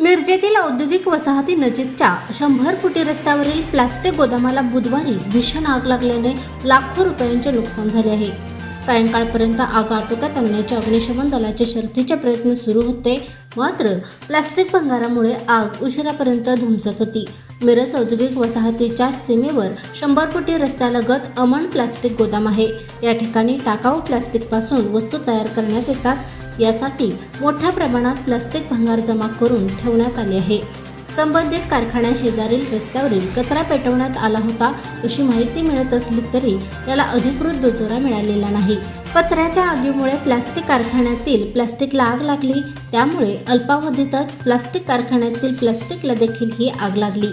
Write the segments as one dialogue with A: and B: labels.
A: मिरजेतील औद्योगिक वसाहती नजीकच्या शंभर फुटी रस्त्यावरील प्लास्टिक गोदामाला बुधवारी भीषण आग लागल्याने लाखो रुपयांचे नुकसान झाले आहे. सायंकाळपर्यंत आग आटोक्यात आणण्याचे अग्निशमन दलाचे शर्थीचे प्रयत्न सुरू होते मात्र प्लास्टिक भंगारामुळे आग उशिरापर्यंत धुमसत होती. मिरज औद्योगिक वसाहतीच्या सीमेवर शंभर फुटी रस्त्यालगत अमन प्लास्टिक गोदाम आहे. या ठिकाणी टाकाऊ प्लास्टिकपासून वस्तू तयार करण्यात येतात. यासाठी मोठ्या प्रमाणात प्लास्टिक भंगार जमा करून ठेवण्यात आले आहे. संबंधित कारखान्याशेजारील रस्त्यावरील कचरा पेटवण्यात आला होता अशी माहिती मिळत असली तरी याला अधिकृत दुजोरा मिळालेला नाही. कचऱ्याच्या आगीमुळे प्लास्टिक कारखान्यातील प्लास्टिकला आग लागली त्यामुळे अल्पावधीतच प्लास्टिक कारखान्यातील प्लास्टिकला देखील ही आग लागली.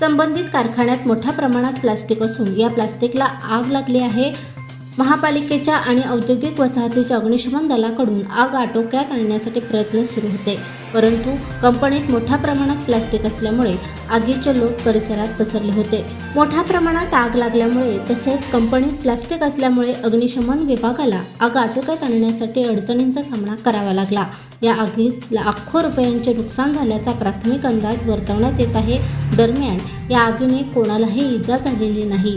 A: संबंधित कारखान्यात मोठ्या प्रमाणात प्लास्टिक असून या प्लास्टिकला आग लागली आहे. महापालिकेच्या आणि औद्योगिक वसाहतीच्या अग्निशमन दलाकडून आग आटोक्यात आणण्यासाठी प्रयत्न सुरू होते. परंतु कंपनीत मोठ्या प्रमाणात प्लास्टिक असल्यामुळे आगीचे लोक परिसरात पसरले होते. मोठ्या प्रमाणात आग लागल्यामुळे तसेच कंपनीत प्लास्टिक असल्यामुळे अग्निशमन विभागाला आग आटोक्यात आणण्यासाठी अडचणींचा सामना करावा लागला. या आगीत लाखो रुपयांचे नुकसान झाल्याचा प्राथमिक अंदाज वर्तवण्यात येत आहे. दरम्यान या आगीने कोणालाही इजा झालेली नाही.